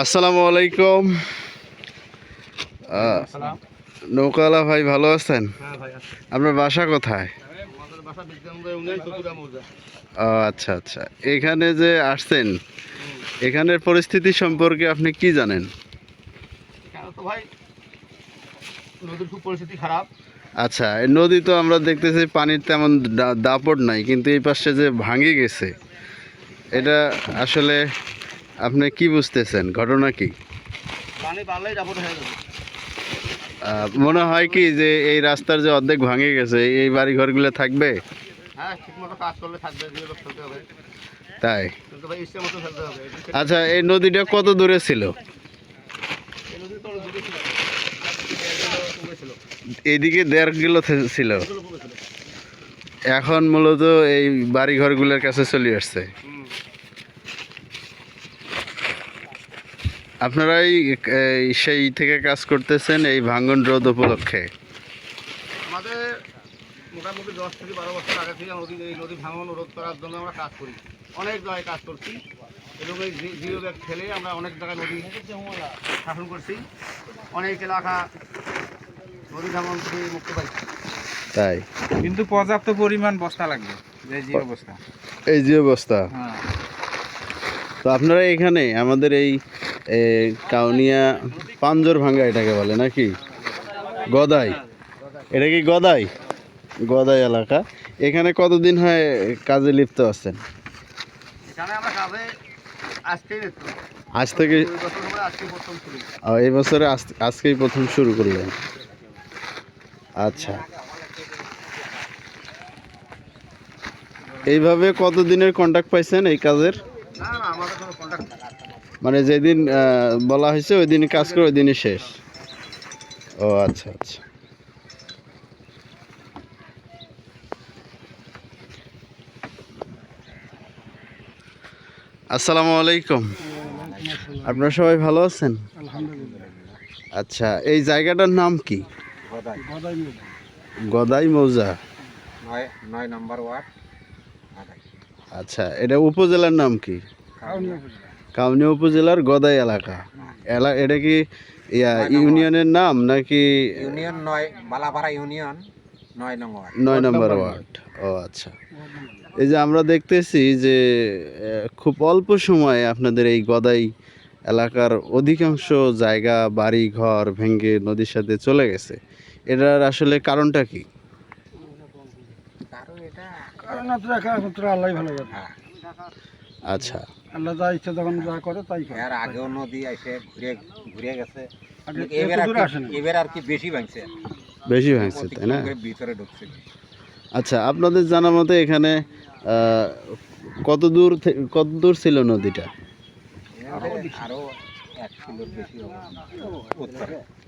আসসালামু আলাইকুম। নৌকালা ভাই ভালো আছেন? হ্যাঁ আপনার বাসা কোথায়? ও আচ্ছা আচ্ছা। এখানে যে আসছেন এখানের পরিস্থিতি সম্পর্কে আপনি কি জানেন? আচ্ছা নদী তো আমরা দেখতেছি পানির তেমন দাপট নাই কিন্তু এই পাশে যে ভাঙে গেছে এটা আসলে আপনি কি বুঝতেছেন? ঘটনা কি? পানি বাড়লেই ডাবট হয়ে যাবে। মনে হয় কি যে এই রাস্তার যে অর্ধেক ভাঙে গেছে এই বাড়ি ঘরগুলো থাকবে? হ্যাঁ ঠিক কাজ করলে থাকবে ফেলতে হবে। তাই? আচ্ছা এই নদীটা কত দূরে ছিল? এইদিকে দেড় কিলো ছিল। এখন মূলত এই বাড়ি ঘরগুলোর কাছে চলে আসছে। আপনারাই এই সেই থেকে কাজ করতেছেন এই ভাঙ্গন রোধ উপলক্ষে? আমাদের মোটামুটি দশ থেকে বারো বছর আগে থেকে নদী এই নদী ভাঙন রোধ করার জন্য আমরা কাজ করি। অনেক জায়গায় কাজ করছি এবং এই জিও ব্যাগ ফেলে আমরা অনেক জায়গায় নদী শাসন করছি। অনেক এলাকা নদী ভাঙন থেকে মুক্তি পাইছি। তাই? কিন্তু পর্যাপ্ত পরিমাণ বস্তা লাগবে যে যে অবস্থা এই যে অবস্থা হ্যাঁ। তো আপনারা এখানে আমাদের এই কাউনিয়া পাঞ্জর ভাঙ্গা এটাকে বলে নাকি? গদাই। এটা কি গদাই? গদাই এলাকা। এখানে কতদিন হয় কাজে লিপ্ত আছেন? আজ থেকে এই বছরে আজ- আজকেই প্রথম শুরু করলেন। আচ্ছা। এইভাবে কতদিনের কন্ট্যাক্ট পাইছেন এই কাজের না না আমাদের কোনো কন্ট্যাক্ট মানে যেদিন আহ, বলা হয়েছে ওই দিনই কাজ করে ওই দিনই শেষ। ও আচ্ছা আচ্ছা। আসসালামু আলাইকুম। আপনারা সবাই ভালো আছেন? আলহামদুলিল্লাহ। আচ্ছা এই জায়গাটার নাম কি? গদাই। মৌজা। নয় নয় নম্বর ওয়ার্ড। আচ্ছা এটা উপজেলার নাম কি? কাউনিয়া উপজেলার গদাই এলাকা। এলা এটা কি ইয়া ইউনিয়নের নাম নাকি? ইউনিয়ন নয় বালাপাড়া ইউনিয়ন নয় নম্বর ওয়ার্ড। নয় নম্বর ওয়ার্ড। ও আচ্ছা। এই যে আমরা দেখতেছি যে খুব অল্প সময়ে আপনাদের এই গদাই এলাকার অধিকাংশ জায়গা বাড়ি ঘর ভেঙে নদীর সাথে চলে গেছে। এটার আসলে কারণটা কি? কারণ এটা কারণ আল্লাহ ভালো হ্যাঁ। আচ্ছা। আল্লাহ যা ইচ্ছা যখন যা করে তাই করে। এর আগেও নদী এসে ঘুরে ঘুরে গেছে। এবার আর কি- এবার আর কি বেশি ভাঙছে। বেশি ভাঙছে তাই না? ভিতরে ঢুকছে। আচ্ছা আপনাদের জানা মতে এখানে কত দূর কত দূর ছিল নদীটা? আরও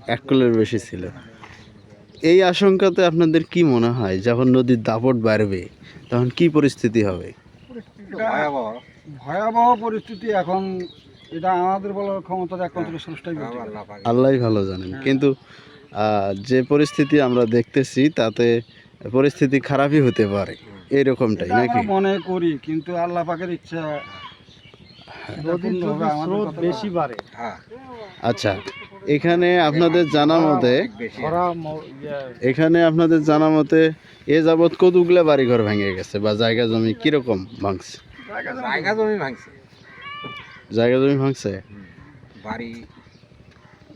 এক কিলোর বেশি ছিল। এই আশঙ্কাতে আপনাদের কি মনে হয় যখন নদীর দাপট বাড়বে তখন কি পরিস্থিতি হবে? ভয়াবহ। ভয়াবহ পরিস্থিতি এখন। এটা আমাদের বলার ক্ষমতার একমাত্র স্রষ্টাই আল্লাহ ভালো জানেন। কিন্তু যে পরিস্থিতি আমরা দেখতেছি তাতে পরিস্থিতি খারাপই হতে পারে। এরকমটাই নাকি? মনে করি কিন্তু আল্লাহ পাকের ইচ্ছা কথা বেশি বাড়ে। হ্যাঁ। আচ্ছা। এখানে আপনাদের জানা মতে এখানে আপনাদের জানা মতে এ যাবৎ কতগুলা বাড়িঘর ভেঙে গেছে বা জায়গা জমি কীরকম ভাঙছে? জায়গা জমি ভাঙছে। জায়গা জমি ভাঙছে? বাড়ি।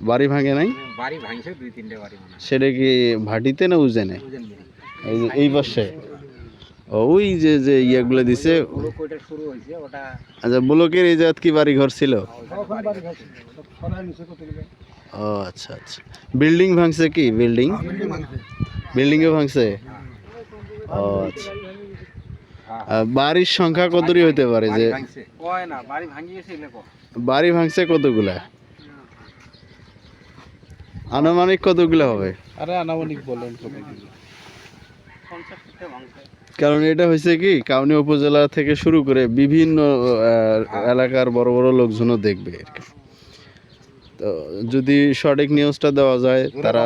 বাড়ি ভাঙে নাই? বাড়ি ভাঙছে দুই তিনটে বাড়ি সেটা কি ভাটিতে না উজেনে? বুঝেন এই পাশে। ওই যে যে ইয়েগুলো দিছে। আচ্ছা ব্লকের এই জাত কি বাড়ি ঘর ছিল। ও আচ্ছা আচ্ছা। বিল্ডিং ভাঙছে কি? বিল্ডিং? বিল্ডিংও ভাঙছে? ও আচ্ছা। বাড়ির সংখ্যা কতটি হতে পারে যে বাড়ি ভাঙছে কতগুলা? আনুমানিক কতগুলো হবে? আরে আনামানিক বলেন কারণ এটা হয়েছে কি কাউনি উপজেলা থেকে শুরু করে বিভিন্ন এলাকার বড় বড় লোকজনও দেখবে আর কি। তো যদি সঠিক নিউজটা দেওয়া যায় তারা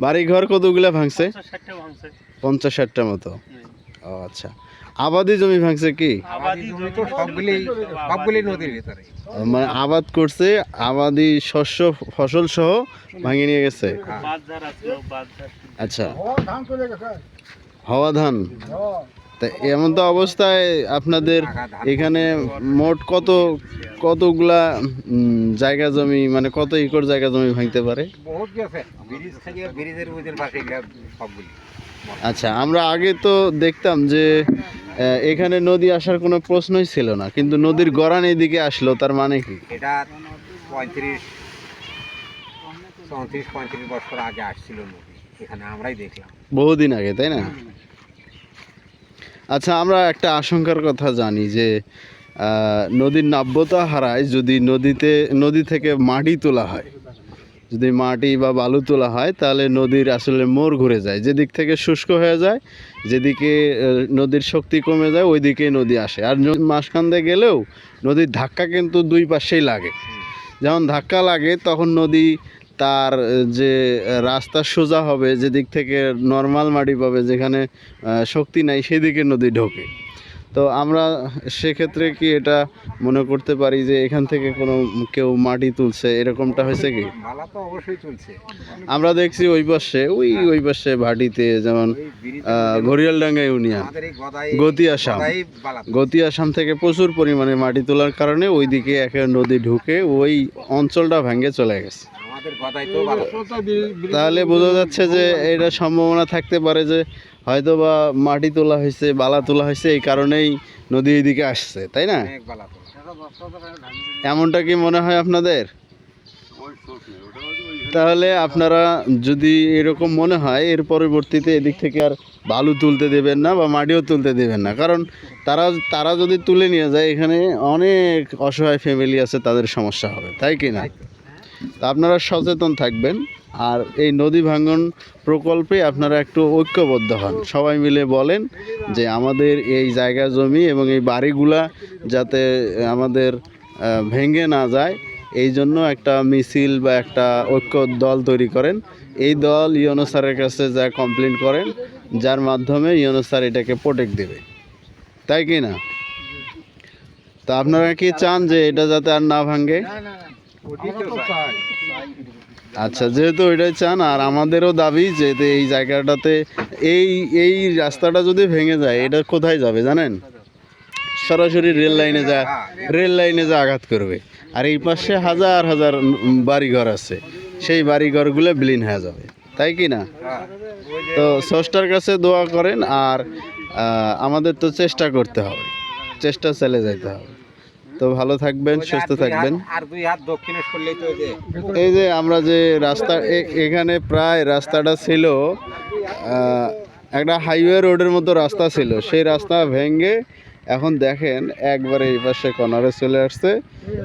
বাড়ি ঘর কতগুলা ভাঙছে? পঞ্চাশ ষাটটা মতো। ও আচ্ছা। আবাদি জমি ভাঙছে কি? মানে আবাদ করছে আবাদি শস্য ফসল সহ ভাঙিয়ে নিয়ে গেছে। আচ্ছা। চলে গেছে হওয়া ধান। তা এমন তো অবস্থায় আপনাদের এখানে মোট কত কতগুলা জায়গা জমি মানে কত একর জায়গা জমি ভাঙতে পারে? আচ্ছা আমরা আগে তো দেখতাম যে এখানে নদী আসার কোনো প্রশ্নই ছিল না কিন্তু নদীর গড়ান এদিকে আসলো তার মানে কি? এটা পঁয়ত্রিশ চৌত্রিশ পঁয়ত্রিশ বছর আগে আসছিল নদী। এখানে আমরাই দেখলাম। বহুদিন আগে তাই না? আচ্ছা আমরা একটা আশঙ্কার কথা জানি যে নদীর নাব্যতা হারায় যদি নদীতে, নদী থেকে মাটি তোলা হয়। যদি মাটি বা বালু তোলা হয়, তাহলে নদীর আসলে মোড় ঘুরে যায়। যেদিক থেকে শুষ্ক হয়ে যায়, যেদিকে নদীর শক্তি কমে যায় ওই দিকে নদী আসে। আর ন- মাঝখান দিয়ে গেলেও নদীর ধাক্কা কিন্তু দুই পাশেই লাগে। যখন ধাক্কা লাগে, তখন নদী তার যে রাস্তা সোজা হবে যেদিক থেকে নর্মাল মাটি পাবে যেখানে শক্তি নাই সেদিকে নদী ঢোকে। তো আমরা সেক্ষেত্রে কি এটা মনে করতে পারি যে এখান থেকে কোনো কেউ মাটি তুলছে? এরকমটা হয়েছে কি? আমরা দেখছি ওই পাশে ওই ওই পাশে ভাটিতে যেমন ওই ব্রিজ ঘরিয়ালডাঙ্গা ইউনিয়ন গতি আসাম। গতি আসাম থেকে প্রচুর পরিমাণে মাটি তোলার কারণে ওইদিকে একটা নদী ঢুকে ওই অঞ্চলটা ভেঙে চলে গেছে। তাহলে বোঝা যাচ্ছে যে এটা সম্ভাবনা থাকতে পারে যে হয়তো বা মাটি তোলা হয়েছে বালা তোলা হয়েছে এই কারণেই নদী এদিকে আসছে তাই না? এমনটা কি মনে হয় আপনাদের? তাহলে আপনারা যদি এরকম মনে হয় এর পরবর্তীতে এদিক থেকে আর বালু তুলতে দেবেন না বা মাটিও তুলতে দেবেন না। কারণ তারা তারা যদি তুলে নিয়ে যায় এখানে অনেক অসহায় ফ্যামিলি আছে তাদের সমস্যা হবে তাই কি না? তা আপনারা সচেতন থাকবেন। আর এই নদী ভাঙ্গন প্রকল্পে আপনারা একটু ঐক্যবদ্ধ হন। সবাই মিলে বলেন যে আমাদের এই জায়গা জমি এবং এই বাড়িগুলা যাতে আমাদের ভেঙে না যায়, এই জন্য একটা মিছিল বা একটা ঐক্য দল তৈরি করেন। এই দল ইউনো স্যারের কাছে যা কমপ্লেন করেন, যার মাধ্যমে ইউনো স্যার এটাকে প্রোটেক্ট দেবে। তাই কি না? তা আপনারা কি চান যে এটা যাতে আর না ভাঙে? আচ্ছা যেহেতু ওইটাই চান আর আমাদেরও দাবি যে এই জায়গাটাতে এই এই রাস্তাটা যদি ভেঙে যায় এটা কোথায় যাবে জানেন? সরাসরি রেল লাইনে যা রেল লাইনে যা আঘাত করবে। আর এই পাশে হাজার হাজার বাড়িঘর আছে। সেই বাড়িঘরগুলো বিলীন হয়ে যাবে। তাই কি না? তো স্রষ্টার কাছে দোয়া করেন আর আমাদের তো চেষ্টা করতে হবে। চেষ্টা চালিয়ে যেতে হবে। তো ভালো থাকবেন সুস্থ থাকবেন। আর দুই হাত দক্ষিণে সরলেই তো এই যে আমরা যে রাস্তা এখানে প্রায় রাস্তাটা ছিল একটা হাইওয়ে রোডের মতো রাস্তা ছিল। সেই রাস্তা ভেঙে এখন দেখেন একবারে এই পাশে কর্নারে চলে আসছে।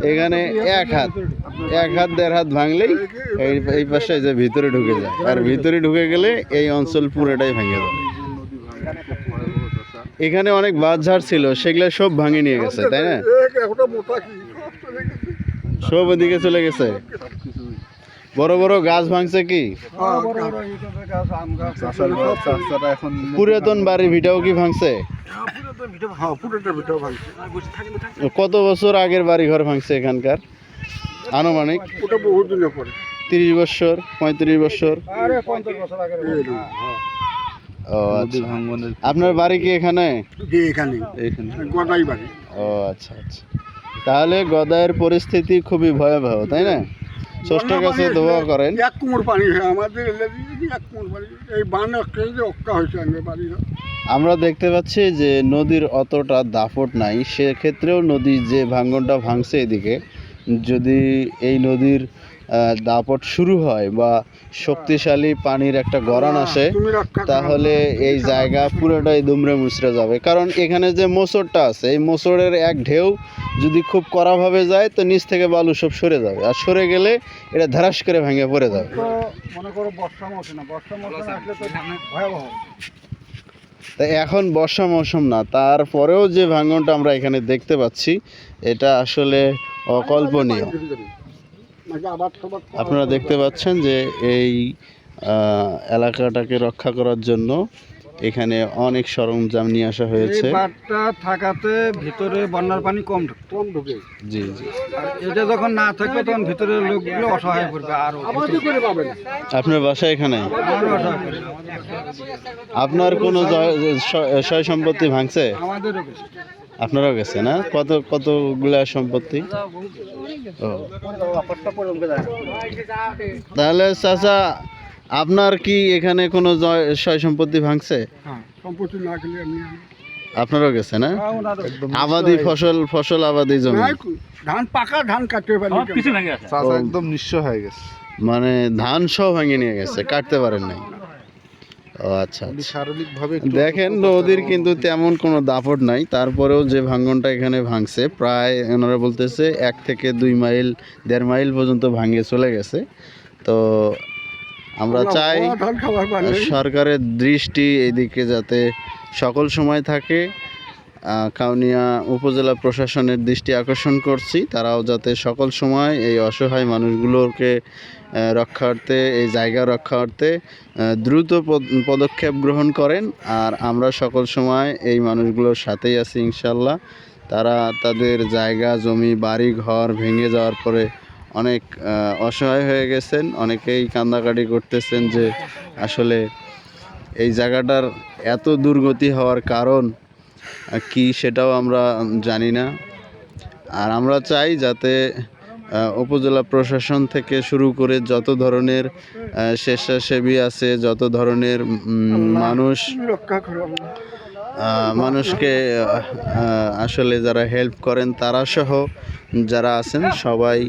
এখানে এক হাত এক হাত দেড় হাত ভাঙলেই এই এই পাশে যে ভিতরে ঢুকে যায়। আর ভিতরে ঢুকে গেলে এই অঞ্চল পুরোটাই ভেঙে যাবে। এখানে অনেক বাঁধঝাড় ছিল সেগুলো সব ভাঙে নিয়ে গেছে তাই না? সব ওদিকে চলে গেছে। বড় বড় গাছ ভাঙছে কি? বড় বড় পুরাতন বাড়ির ভিটাও কি ভাঙছে? কত বছর আগের বাড়ি ঘর ভাঙছে এখানকার? আনুমানিক? তিরিশ বছর পঁয়ত্রিশ বছর আরে পঞ্চাশ বছর আগে ও আচ্ছা। আপনার বাড়ি কি এখানে? এখানে। এখানে। গদাই বাড়ি। ও আচ্ছা আচ্ছা। তাহলে গদায়ের পরিস্থিতি খুবই ভয়াবহ তাই না? ষষ্ঠের কাছে দোয়া করেন। এক কুমোর পানি আমাদের এক কুমোর পানি এই বান অক্কা হয়েছে আমাদের বাড়ি আমরা দেখতে পাচ্ছি যে নদীর অতটা দাপট নাই সেক্ষেত্রেও নদী যে ভাঙ্গনটা ভাঙছে এদিকে যদি এই নদীর দাপট শুরু হয় বা শক্তিশালী পানির একটা গড়ান আসে। তাহলে এই জায়গা পুরোটাই দুমড়ে মুচড়ে যাবে। কারণ এখানে যে মোচড়টা আছে এই মোচড়ের এক ঢেউ যদি খুব কড়াভাবে যায় তো নিচ থেকে বালু সব সরে যাবে। আর সরে গেলে এটা ধারাস করে ভেঙে পড়ে যাবে। তো মনে করো বর্ষা মৌসুম না বর্ষা মৌসুম আসলে তো ভয়াবহ তা এখন বর্ষা মৌসুম না তারপরেও যে ভাঙনটা আমরা এখানে দেখতে পাচ্ছি এটা আসলে অকল্পনীয়। আবার সবার আপনারা দেখতে পাচ্ছেন যে এই এলাকাটাকে রক্ষা করার জন্য এখানে অনেক সরঞ্জাম নিয়ে আসা হয়েছে। বাঁধটা থাকাতে ভিতরে বন্যার পানি কম ঢুক- কম ঢুকে। জি জি। আর এটা যখন না থাকবে তখন ভিতরে লোকগুলো অসহায় পড়বে আরও করে পাবেন। আপনার বাসা এখানে। আপনার কোনো সয় সম্পত্তি ভাঙছে? আমাদেরও বেশি। আপনারও গেছে না কত কতগুলা সম্পত্তি? তাহলে চাচা আপনার কি এখানে কোনো জয়- সয় সম্পত্তি ভাঙছে? হ্যাঁ সম্পত্তি না খেলে আমি আপনারও গেছে। না আবাদি ফসল ফসল আবাদি জমি। ধান পাকা ধান কাটতে পারি একদম নিঃস্ব হয়ে গেছে। মানে ধান সব ভেঙে নিয়ে গেছে কাটতে পারেন নাই। ও আচ্ছা আচ্ছা। দেখেন নদীর কিন্তু তেমন কোনো দাপট নাই তারপরেও যে ভাঙ্গনটা এখানে ভাঙছে প্রায় ওনারা বলতেছে এক থেকে দুই মাইল দেড় মাইল পর্যন্ত ভাঙিয়ে চলে গেছে। তো আমরা চাই সরকারের দৃষ্টি এদিকে যাতে সকল সময় থাকে কাউনিয়া উপজেলা প্রশাসনের দৃষ্টি আকর্ষণ করছি। তারাও যাতে সকল সময় এই অসহায় মানুষগুলোকে রক্ষার্থে, এই জায়গা রক্ষার্থে দ্রুত পদ- পদক্ষেপ গ্রহণ করেন। আর আমরা সকল সময় এই মানুষগুলোর সাথেই আছি ইনশাল্লাহ তারা তাদের জায়গা, জমি, বাড়ি, ঘর ভেঙে যাওয়ার পরে অনেক অসহায় হয়ে গেছেন। অনেকেই কান্দাকাটি করতেছেন যে আসলে এই জায়গাটার এত দুর্গতি হওয়ার কারণ কি সেটাও আমরা জানি না। আর আমরা চাই যাতে উপজেলা প্রশাসন থেকে শুরু করে যত ধরনের স্বেচ্ছাসেবী আছে যত ধরনের মানুষ মানুষকে আসলে যারা হেল্প করেন তারা সহ যারা আছেন সবাই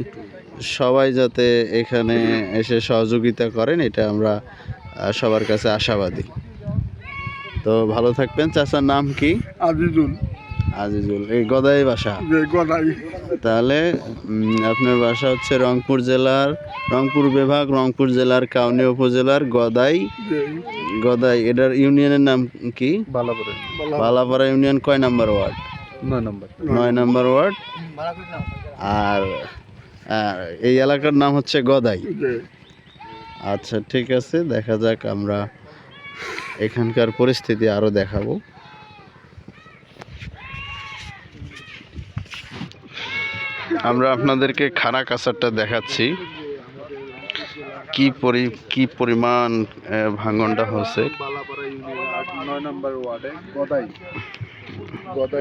সবাই যাতে এখানে এসে সহযোগিতা করেন এটা আমরা সবার কাছে আশাবাদী। তো ভালো থাকবেন। চাচার নাম কি? আজিজুল। আজিজুল। এই গদাই বাসা? গদাই। তাহলে আপনার বাসা হচ্ছে রংপুর জেলার রংপুর বিভাগ রংপুর জেলার কাউনি উপজেলার গদাই। গদাই এটার ইউনিয়নের নাম কি? বালাপুরে। বালাপাড়া ইউনিয়ন কয় নাম্বার ওয়ার্ড? নয় নম্বর। নয় নাম্বার ওয়ার্ড। আর আর এই এলাকার নাম হচ্ছে গদাই। আচ্ছা ঠিক আছে দেখা যাক আমরা এখানকার পরিস্থিতি আরও দেখাবো। আমরা আপনাদেরকে খানা কাঁচারটা দেখাচ্ছি। কি পরি, কি পরিমাণ ভাঙনটা হচ্ছে।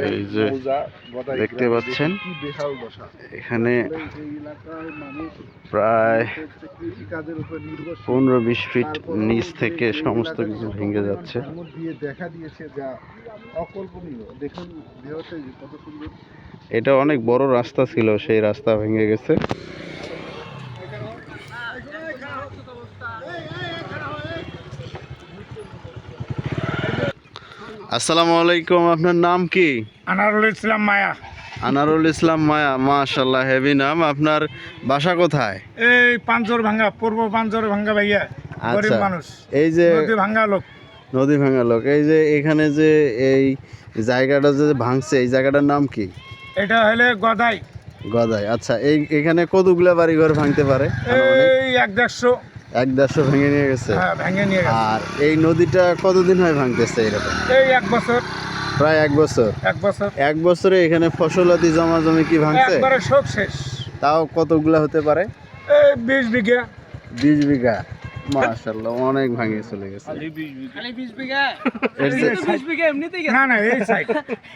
এই যে দেখতে পাচ্ছেন এখানে প্রায় পনেরো বিশ ফিট নিচ থেকে সমস্ত কিছু ভেঙে যাচ্ছে। দেখা দিয়েছে যা অকল্পনীয় দেখুন কত সুন্দর এটা অনেক বড় রাস্তা ছিল সেই রাস্তা ভেঙে গেছে। আসসালামু আলাইকুম আপনার নাম কি? আনারুল ইসলাম মায়া। আনারুল ইসলাম মায়া মাশাল্লাহ হেভি নাম। আপনার বাসা কোথায়? এই পাঞ্জর ভাঙ্গা পূর্ব পাঞ্জর ভাঙ্গা ভাইয়া গরিব আচ্ছা মানুষ। এই যে নদী ভাঙ্গা লোক। নদী ভাঙা লোক। এই যে এখানে যে এই জায়গাটা যে ভাঙছে এই জায়গাটার নাম কি? এটা হলে গদাই। গদাই। আচ্ছা এই এখানে কতগুলা বাড়ি ঘর ভাঙতে পারে? এই এক দেড়শো। এক দেড়শো ভেঙে নিয়ে গেছে। হ্যাঁ ভেঙে নিয়ে গেছে। আর এই নদীটা কতদিন হয় ভাঙতেছে এরকম? এই এক বছর। প্রায় এক বছর। এক বছর। এক বছরে এখানে ফসলাদি জমা জমি কি ভাঙছে? একবারে সব শেষ। তাও কতগুলা হতে পারে? এই বিশ বিঘা। বিশ বিঘা। মাশাল্লাহ অনেক ভাঙিয়ে চলে গেছে। এর যে- না না এই সাইড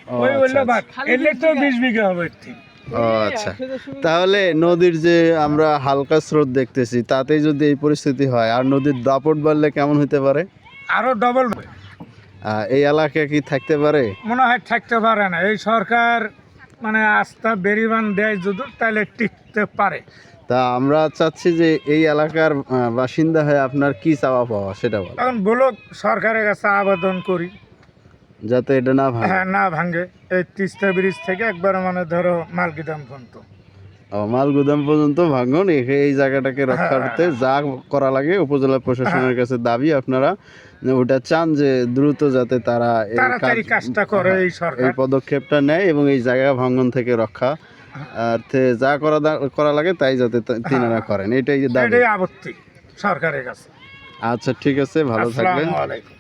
ওই আচ্ছা, আচ্ছা। বাদ এলে তো বিশ বিঘা হবে থেকে। ও আচ্ছা। তাহলে নদীর যে আমরা হালকা স্রোত দেখতেছি তাতে যদি এই পরিস্থিতি হয় আর নদীর দাপট বাড়লে কেমন হতে পারে? আরও ডবল এই এলাকায় কি থাকতে পারে? মনে হয় থাকতে পারে না। এই সরকার মানে আস্থা বেরিবান দেয় যদি তাহলে টিকতে পারে। তা আমরা চাচ্ছি যে এই এলাকার বাসিন্দা হয়ে আপনার কি চাওয়া পাওয়া সেটা বল। এখন বলুক সরকারের কাছে আবেদন করি। যাতে এটা না ভাঙে। হ্যাঁ না ভাঙে। এই তিস্তা ব্রিজ থেকে একবার মানে ধরো মালকিদাম পর্যন্ত। ও, মাল গুদাম পর্যন্ত ভাঙন এই জায়গাটাকে রক্ষা করতে যা করা লাগে উপজেলা প্রশাসনের কাছে দাবি আপনারা ওটা চান যে দ্রুত যাতে তারা এই কাজটা করে এই সরকার। এই পদক্ষেপটা নেয় এবং এই জায়গা ভাঙন থেকে রক্ষা। আর যা করা করা লাগে তাই যাতে তিনারা করেন এটাই দাবি। এটাই আপত্তি সরকারের কাছে। আচ্ছা ঠিক আছে ভালো থাকবেন। আসসালামু আলাইকুম।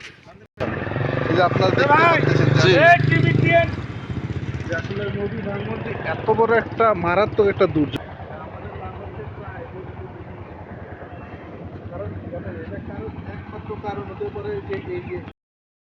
যে আপনারা দেখতে পাচ্ছেন যে আসলে নদী ভাঙন যে এত বড় একটা মারাত্মক একটা দুর্যোগ। কারণ একমাত্র কারণ হতে পারে যে এই যে